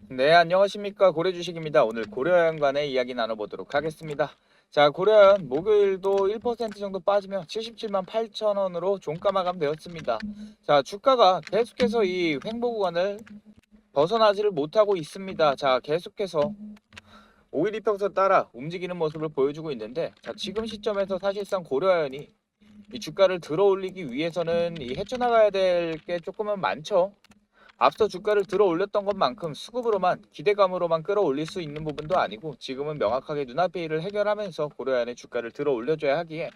네, 안녕하십니까. 고려주식입니다. 오늘 고려연 관의 이야기 나눠보도록 하겠습니다. 자, 고려연 목요일도 1% 정도 빠지며 77만 8천 원으로 종가 마감되었습니다. 자, 주가가 계속해서 이 횡보 구간을 벗어나지를 못하고 있습니다. 자, 계속해서 5일 이평선 따라 움직이는 모습을 보여주고 있는데 자, 지금 시점에서 사실상 고려연이 이 주가를 들어 올리기 위해서는 이 헤쳐나가야 될 게 조금은 많죠. 앞서 주가를 들어 올렸던 것만큼 수급으로만 기대감으로만 끌어올릴 수 있는 부분도 아니고 지금은 명확하게 눈앞의 일을 해결하면서 고려안의 주가를 들어 올려줘야 하기에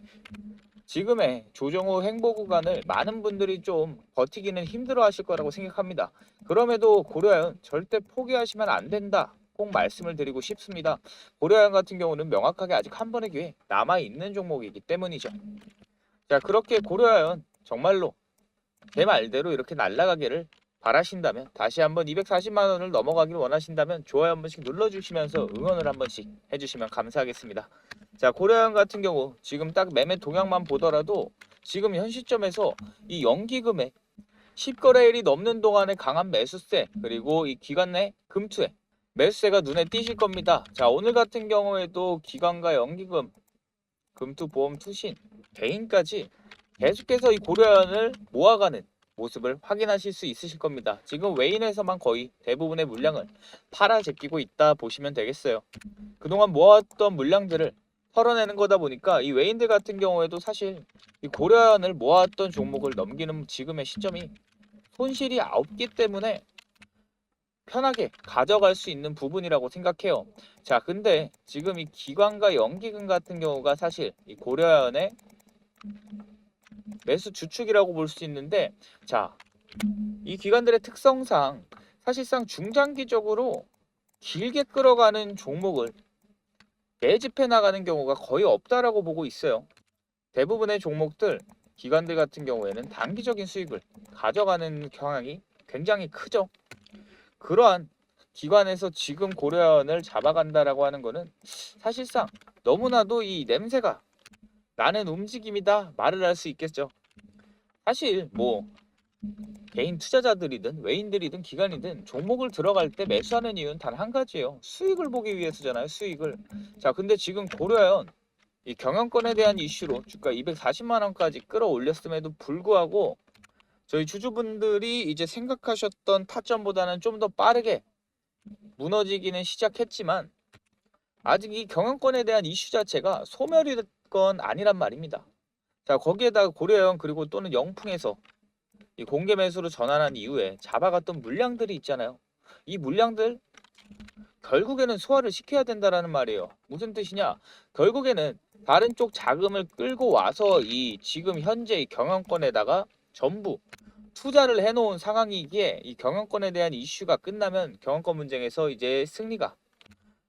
지금의 조정 후 행보 구간을 많은 분들이 좀 버티기는 힘들어 하실 거라고 생각합니다. 그럼에도 고려안 절대 포기하시면 안 된다. 꼭 말씀을 드리고 싶습니다. 고려안 같은 경우는 명확하게 아직 한 번의 기회 남아 있는 종목이기 때문이죠. 자 그렇게 고려안 정말로 제 말대로 이렇게 날아가기를 바라신다면 다시 한번 240만 원을 넘어가길 원하신다면 좋아요 한 번씩 눌러주시면서 응원을 한 번씩 해주시면 감사하겠습니다. 자 고려형 같은 경우 지금 딱 매매 동향만 보더라도 지금 현 시점에서 이 연기 금액 10거래일이 넘는 동안의 강한 매수세 그리고 이 기간 내 금투에 매수세가 눈에 띄실 겁니다. 자 오늘 같은 경우에도 기관과 연기금 금투 보험 투신 개인까지 계속해서 이 고려연을 모아가는 모습을 확인하실 수 있으실 겁니다. 지금 외인에서만 거의 대부분의 물량을 팔아 제끼고 있다 보시면 되겠어요. 그동안 모았던 물량들을 털어내는 거다 보니까 이 외인들 같은 경우에도 사실 이 고려연을 모았던 종목을 넘기는 지금의 시점이 손실이 없기 때문에 편하게 가져갈 수 있는 부분이라고 생각해요. 자, 근데 지금 이 기관과 연기금 같은 경우가 사실 이 고려연의 매수 주축이라고 볼 수 있는데 자, 이 기관들의 특성상 사실상 중장기적으로 길게 끌어가는 종목을 매집해 나가는 경우가 거의 없다라고 보고 있어요. 대부분의 종목들 기관들 같은 경우에는 단기적인 수익을 가져가는 경향이 굉장히 크죠. 그러한 기관에서 지금 고려연을 잡아간다라고 하는 거는 사실상 너무나도 이 냄새가 나는 움직임이다 말을 할 수 있겠죠. 사실 뭐 개인 투자자들이든 외인들이든 기관이든 종목을 들어갈 때 매수하는 이유는 단 한 가지예요. 수익을 보기 위해서잖아요. 수익을. 자, 근데 지금 고려연 이 경영권에 대한 이슈로 주가 240만 원까지 끌어올렸음에도 불구하고 저희 주주분들이 이제 생각하셨던 타점보다는 좀 더 빠르게 무너지기는 시작했지만 아직 이 경영권에 대한 이슈 자체가 소멸이 건 아니란 말입니다. 자 거기에다가 고려형 그리고 또는 영풍에서 이 공개 매수로 전환한 이후에 잡아갔던 물량들이 있잖아요. 이 물량들 결국에는 소화를 시켜야 된다라는 말이에요. 무슨 뜻이냐? 결국에는 다른 쪽 자금을 끌고 와서 이 지금 현재 이 경영권에다가 전부 투자를 해놓은 상황이기에 이 경영권에 대한 이슈가 끝나면 경영권 분쟁에서 이제 승리가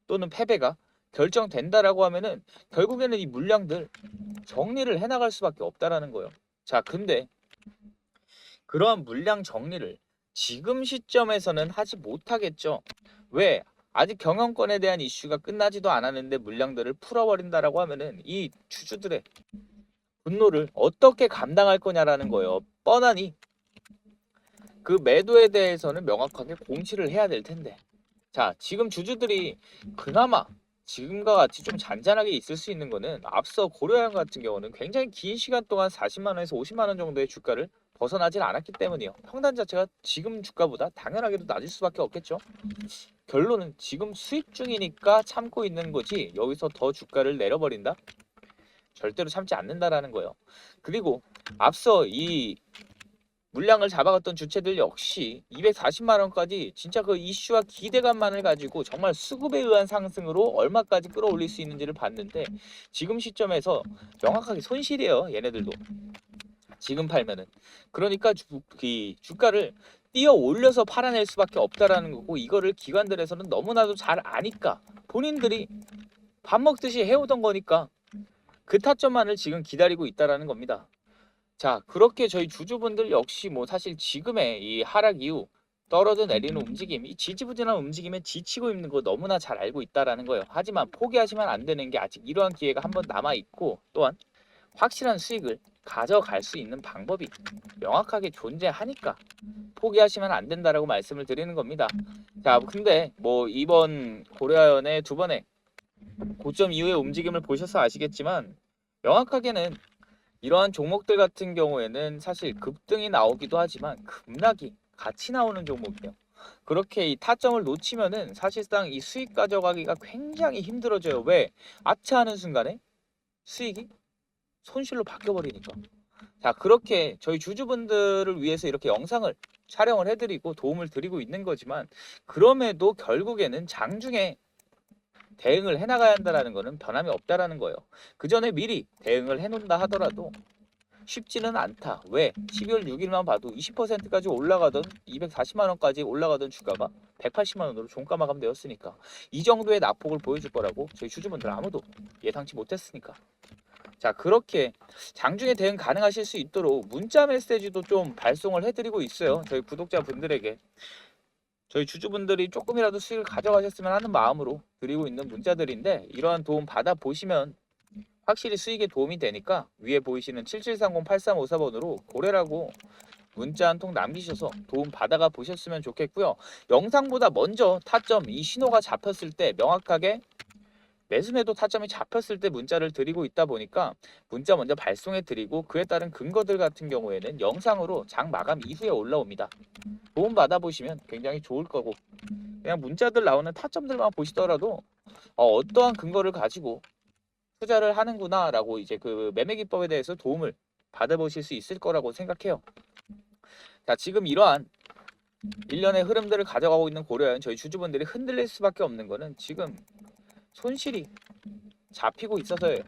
또는 패배가 결정된다라고 하면은 결국에는 이 물량들 정리를 해나갈 수밖에 없다라는 거예요. 자, 근데 그러한 물량 정리를 지금 시점에서는 하지 못하겠죠. 왜? 아직 경영권에 대한 이슈가 끝나지도 않았는데 물량들을 풀어버린다라고 하면은 이 주주들의 분노를 어떻게 감당할 거냐라는 거예요. 뻔하니 그 매도에 대해서는 명확하게 공시를 해야 될 텐데. 자, 지금 주주들이 그나마 지금과 같이 좀 잔잔하게 있을 수 있는 거는 앞서 고려형 같은 경우는 굉장히 긴 시간 동안 40만 원에서 50만 원 정도의 주가를 벗어나질 않았기 때문이에요. 평단 자체가 지금 주가보다 당연하게도 낮을 수밖에 없겠죠. 결론은 지금 수익 중이니까 참고 있는 거지 여기서 더 주가를 내려버린다? 절대로 참지 않는다라는 거예요. 그리고 앞서 이 물량을 잡아갔던 주체들 역시 240만 원까지 진짜 그 이슈와 기대감만을 가지고 정말 수급에 의한 상승으로 얼마까지 끌어올릴 수 있는지를 봤는데 지금 시점에서 명확하게 손실이에요 얘네들도 지금 팔면은 그러니까 주, 그 주가를 뛰어 올려서 팔아낼 수밖에 없다라는 거고 이거를 기관들에서는 너무나도 잘 아니까 본인들이 밥 먹듯이 해오던 거니까 그 타점만을 지금 기다리고 있다라는 겁니다. 자, 그렇게 저희 주주분들 역시 뭐 사실 지금의 이 하락 이후 떨어져 내리는 움직임, 이 지지부진한 움직임에 지치고 있는 거 너무나 잘 알고 있다라는 거예요. 하지만 포기하시면 안 되는 게 아직 이러한 기회가 한 번 남아 있고 또한 확실한 수익을 가져갈 수 있는 방법이 명확하게 존재하니까 포기하시면 안 된다라고 말씀을 드리는 겁니다. 자, 근데 뭐 이번 고려아연의 두 번의 고점 이후의 움직임을 보셔서 아시겠지만 명확하게는 이러한 종목들 같은 경우에는 사실 급등이 나오기도 하지만 급락이 같이 나오는 종목이에요. 그렇게 이 타점을 놓치면은 사실상 이 수익 가져가기가 굉장히 힘들어져요. 왜? 아차하는 순간에 수익이 손실로 바뀌어 버리니까. 자, 그렇게 저희 주주분들을 위해서 이렇게 영상을 촬영을 해드리고 도움을 드리고 있는 거지만 그럼에도 결국에는 장중에 대응을 해나가야 한다라는 거는 변함이 없다라는 거예요. 그 전에 미리 대응을 해놓는다 하더라도 쉽지는 않다. 왜? 12월 6일만 봐도 20%까지 올라가던 240만 원까지 올라가던 주가가 180만 원으로 종가 마감되었으니까 이 정도의 낙폭을 보여줄 거라고 저희 주주분들 아무도 예상치 못했으니까. 자 그렇게 장중에 대응 가능하실 수 있도록 문자 메시지도 좀 발송을 해드리고 있어요. 저희 구독자분들에게 저희 주주분들이 조금이라도 수익을 가져가셨으면 하는 마음으로 드리고 있는 문자들인데 이러한 도움 받아 보시면 확실히 수익에 도움이 되니까 위에 보이시는 7730-8354번으로 고래라고 문자 한 통 남기셔서 도움 받아가 보셨으면 좋겠고요. 영상보다 먼저 타점 이 신호가 잡혔을 때 명확하게 매수매도 타점이 잡혔을 때 문자를 드리고 있다 보니까 문자 먼저 발송해 드리고 그에 따른 근거들 같은 경우에는 영상으로 장 마감 이후에 올라옵니다. 도움 받아 보시면 굉장히 좋을 거고 그냥 문자들 나오는 타점들만 보시더라도 어, 어떠한 근거를 가지고 투자를 하는구나 라고 이제 그 매매 기법에 대해서 도움을 받아보실 수 있을 거라고 생각해요. 자, 지금 이러한 일련의 흐름들을 가져가고 있는 고려한 저희 주주분들이 흔들릴 수밖에 없는 거는 지금 손실이 잡히고 있어서예요.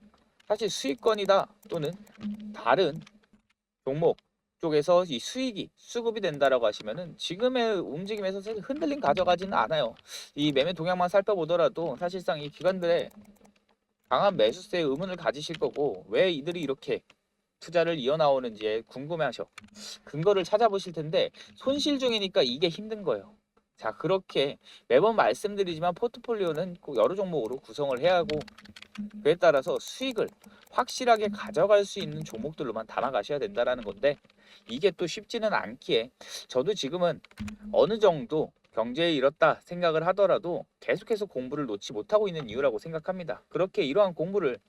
사실 수익권이다 또는 다른 종목 쪽에서 이 수익이 수급이 된다라고 하시면은 지금의 움직임에서 사실 흔들림 가져가지는 않아요. 이 매매 동향만 살펴보더라도 사실상 이 기관들의 강한 매수세의 의문을 가지실 거고 왜 이들이 이렇게 투자를 이어나오는지에 궁금해하셔. 근거를 찾아보실 텐데 손실 중이니까 이게 힘든 거예요. 자 그렇게 매번 말씀드리지만 포트폴리오는 꼭 여러 종목으로 구성을 해야 하고 그에 따라서 수익을 확실하게 가져갈 수 있는 종목들로만 담아가셔야 된다라는 건데 이게 또 쉽지는 않기에 저도 지금은 어느 정도 경제에 이렇다 생각을 하더라도 계속해서 공부를 놓지 못하고 있는 이유라고 생각합니다. 그렇게 이러한 공부를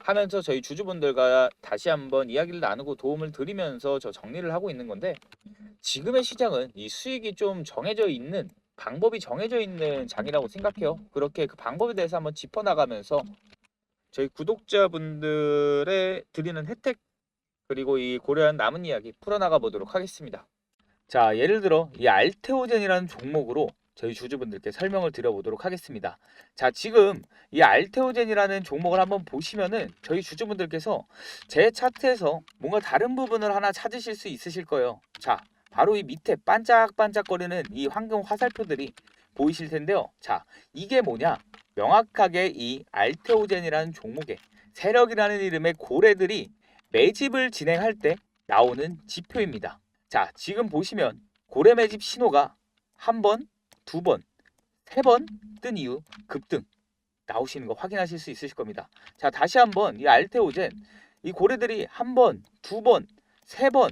하면서 저희 주주분들과 다시 한번 이야기를 나누고 도움을 드리면서 저 정리를 하고 있는 건데 지금의 시장은 이 수익이 좀 정해져 있는 방법이 정해져 있는 장이라고 생각해요. 그렇게 그 방법에 대해서 한번 짚어 나가면서 저희 구독자분들의 드리는 혜택 그리고 이 고려한 남은 이야기 풀어나가 보도록 하겠습니다. 자, 예를 들어 이 알테오젠이라는 종목으로 저희 주주분들께 설명을 드려보도록 하겠습니다. 자, 지금 이 알테오젠이라는 종목을 한번 보시면은 저희 주주분들께서 제 차트에서 뭔가 다른 부분을 하나 찾으실 수 있으실 거예요. 자, 바로 이 밑에 반짝반짝거리는 이 황금 화살표들이 보이실 텐데요. 자, 이게 뭐냐? 명확하게 이 알테오젠이라는 종목의 세력이라는 이름의 고래들이 매집을 진행할 때 나오는 지표입니다. 자, 지금 보시면 고래 매집 신호가 한 번, 두 번, 세 번 뜬 이후 급등 나오시는 거 확인하실 수 있으실 겁니다. 자, 다시 한번 이 알테오젠 이 고래들이 한 번, 두 번, 세 번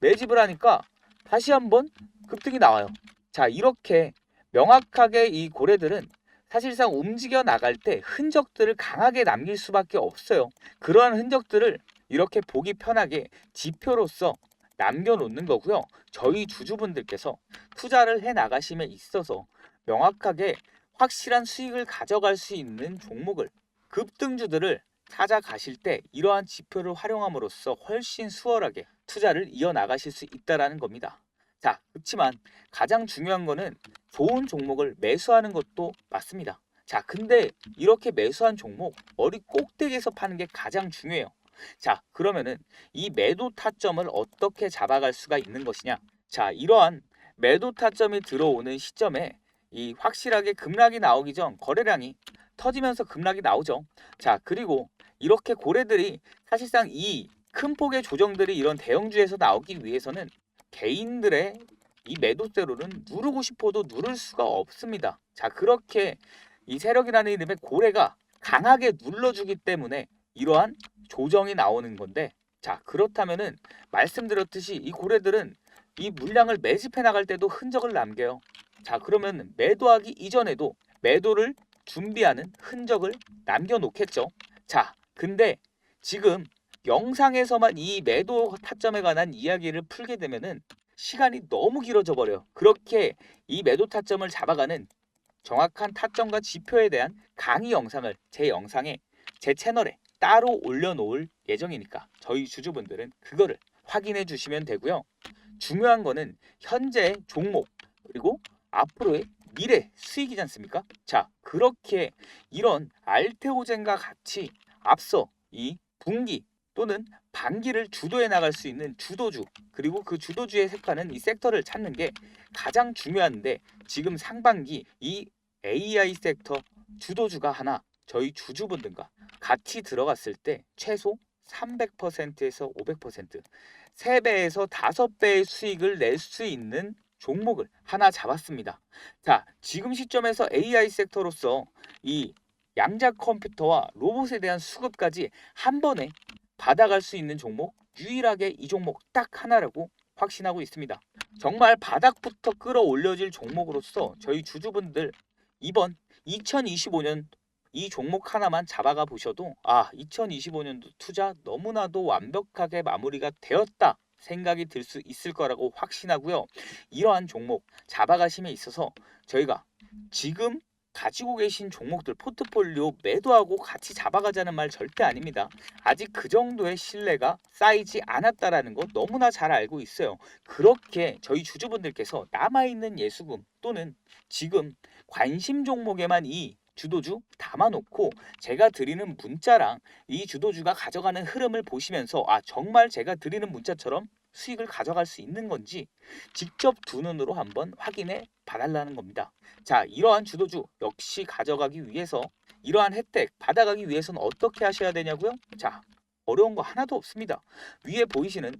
매집을 하니까 다시 한번 급등이 나와요. 자, 이렇게 명확하게 이 고래들은 사실상 움직여 나갈 때 흔적들을 강하게 남길 수밖에 없어요. 그러한 흔적들을 이렇게 보기 편하게 지표로서 남겨놓는 거고요. 저희 주주분들께서 투자를 해 나가심에 있어서 명확하게 확실한 수익을 가져갈 수 있는 종목을 급등주들을 찾아가실 때 이러한 지표를 활용함으로써 훨씬 수월하게 투자를 이어나가실 수 있다라는 겁니다. 자, 그렇지만 가장 중요한 거는 좋은 종목을 매수하는 것도 맞습니다. 자, 근데 이렇게 매수한 종목 머리 꼭대기에서 파는 게 가장 중요해요. 자, 그러면은 이 매도 타점을 어떻게 잡아갈 수가 있는 것이냐? 자, 이러한 매도 타점이 들어오는 시점에 이 확실하게 급락이 나오기 전 거래량이 터지면서 급락이 나오죠. 자, 그리고 이렇게 고래들이 사실상 이 큰 폭의 조정들이 이런 대형주에서 나오기 위해서는 개인들의 이 매도세로는 누르고 싶어도 누를 수가 없습니다. 자, 그렇게 이 세력이라는 이름의 고래가 강하게 눌러주기 때문에 이러한 조정이 나오는 건데 자 그렇다면은 말씀드렸듯이 이 고래들은 이 물량을 매집해 나갈 때도 흔적을 남겨요. 자 그러면 매도하기 이전에도 매도를 준비하는 흔적을 남겨 놓겠죠. 자 근데 지금 영상에서만 이 매도 타점에 관한 이야기를 풀게 되면은 시간이 너무 길어져 버려요. 그렇게 이 매도 타점을 잡아가는 정확한 타점과 지표에 대한 강의 영상을 제 영상에 제 채널에 따로 올려놓을 예정이니까 저희 주주분들은 그거를 확인해 주시면 되고요. 중요한 거는 현재 종목 그리고 앞으로의 미래 수익이지 않습니까? 자 그렇게 이런 알테오젠과 같이 앞서 이 분기 또는 반기를 주도해 나갈 수 있는 주도주 그리고 그 주도주에 속하는 이 섹터를 찾는 게 가장 중요한데 지금 상반기 이 AI 섹터 주도주가 하나 저희 주주분들과 같이 들어갔을 때 최소 300%에서 500% 3배에서 5배의 수익을 낼 수 있는 종목을 하나 잡았습니다. 자, 지금 시점에서 AI 섹터로서 이 양자 컴퓨터와 로봇에 대한 수급까지 한 번에 받아갈 수 있는 종목 유일하게 이 종목 딱 하나라고 확신하고 있습니다. 정말 바닥부터 끌어올려질 종목으로서 저희 주주분들 이번 2025년 이 종목 하나만 잡아가 보셔도 아 2025년도 투자 너무나도 완벽하게 마무리가 되었다 생각이 들 수 있을 거라고 확신하고요. 이러한 종목 잡아가심에 있어서 저희가 지금 가지고 계신 종목들 포트폴리오 매도하고 같이 잡아가자는 말 절대 아닙니다. 아직 그 정도의 신뢰가 쌓이지 않았다라는 거 너무나 잘 알고 있어요. 그렇게 저희 주주분들께서 남아있는 예수금 또는 지금 관심 종목에만 이 주도주 담아놓고 제가 드리는 문자랑 이 주도주가 가져가는 흐름을 보시면서 아 정말 제가 드리는 문자처럼 수익을 가져갈 수 있는 건지 직접 두 눈으로 한번 확인해 봐달라는 겁니다. 자 이러한 주도주 역시 가져가기 위해서 이러한 혜택 받아가기 위해서는 어떻게 하셔야 되냐고요? 자 어려운 거 하나도 없습니다. 위에 보이시는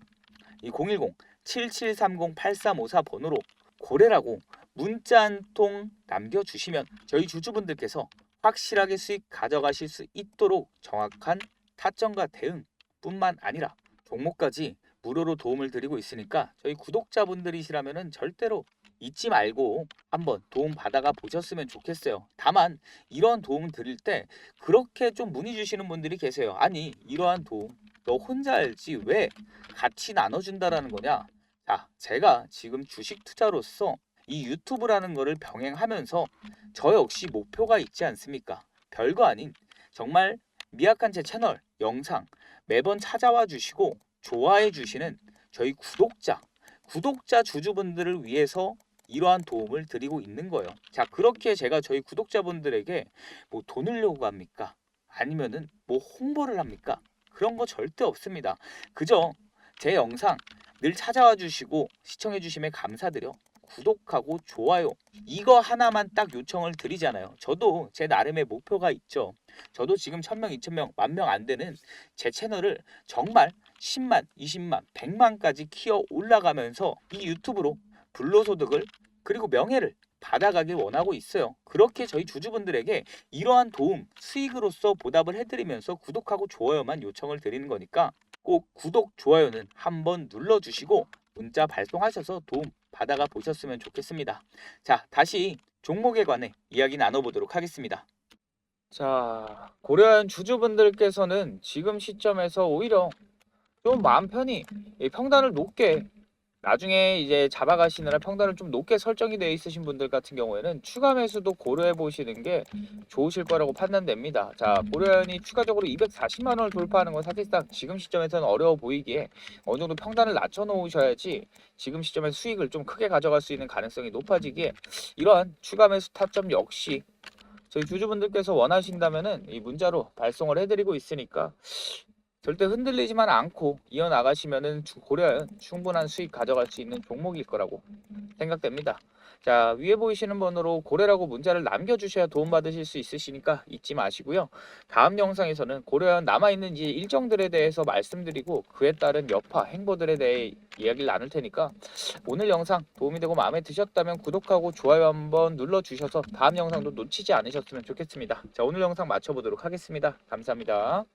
이 010-7730-8354 번호로 고래라고 문자 한 통 남겨주시면 저희 주주분들께서 확실하게 수익 가져가실 수 있도록 정확한 타점과 대응뿐만 아니라 종목까지 무료로 도움을 드리고 있으니까 저희 구독자분들이시라면은 절대로 잊지 말고 한번 도움 받아가 보셨으면 좋겠어요. 다만 이러한 도움을 드릴 때 그렇게 좀 문의 주시는 분들이 계세요. 아니 이러한 도움 너 혼자 알지 왜 같이 나눠준다라는 거냐? 자 제가 지금 주식 투자로서 이 유튜브라는 거를 병행하면서 저 역시 목표가 있지 않습니까? 별거 아닌 정말 미약한 제 채널 영상 매번 찾아와 주시고 좋아해 주시는 저희 구독자 구독자 주주분들을 위해서 이러한 도움을 드리고 있는 거예요. 자 그렇게 제가 저희 구독자분들에게 뭐 돈을 요구합니까? 아니면은 뭐 홍보를 합니까? 그런 거 절대 없습니다. 그저 제 영상 늘 찾아와 주시고 시청해 주심에 감사드려 구독하고 좋아요 이거 하나만 딱 요청을 드리잖아요. 저도 제 나름의 목표가 있죠. 저도 지금 1000명, 2000명, 만명 안 되는 제 채널을 정말 10만, 20만, 100만까지 키워 올라가면서 이 유튜브로 불로소득을 그리고 명예를 받아가길 원하고 있어요. 그렇게 저희 주주분들에게 이러한 도움, 수익으로서 보답을 해드리면서 구독하고 좋아요만 요청을 드리는 거니까 꼭 구독, 좋아요는 한번 눌러주시고 문자 발송하셔서 도움 받아가 보셨으면 좋겠습니다. 자, 다시 종목에 관해 이야기 나눠보도록 하겠습니다. 자, 고려한 주주분들께서는 지금 시점에서 오히려 좀 마음 편히 이 평단을 높게 나중에 이제 잡아가시느라 평단을 좀 높게 설정이 되어 있으신 분들 같은 경우에는 추가 매수도 고려해 보시는 게 좋으실 거라고 판단됩니다. 자, 고려현이 추가적으로 240만 원을 돌파하는 건 사실상 지금 시점에서는 어려워 보이기에 어느 정도 평단을 낮춰 놓으셔야지 지금 시점에서 수익을 좀 크게 가져갈 수 있는 가능성이 높아지기에 이러한 추가 매수 타점 역시 저희 주주분들께서 원하신다면은 이 문자로 발송을 해드리고 있으니까 절대 흔들리지만 않고 이어나가시면은 주- 고려한 충분한 수익 가져갈 수 있는 종목일 거라고 생각됩니다. 자 위에 보이시는 번호로 고래라고 문자를 남겨주셔야 도움받으실 수 있으시니까 잊지 마시고요. 다음 영상에서는 고려한 남아있는 일정들에 대해서 말씀드리고 그에 따른 여파 행보들에 대해 이야기를 나눌 테니까 오늘 영상 도움이 되고 마음에 드셨다면 구독하고 좋아요 한번 눌러주셔서 다음 영상도 놓치지 않으셨으면 좋겠습니다. 자 오늘 영상 마쳐보도록 하겠습니다. 감사합니다.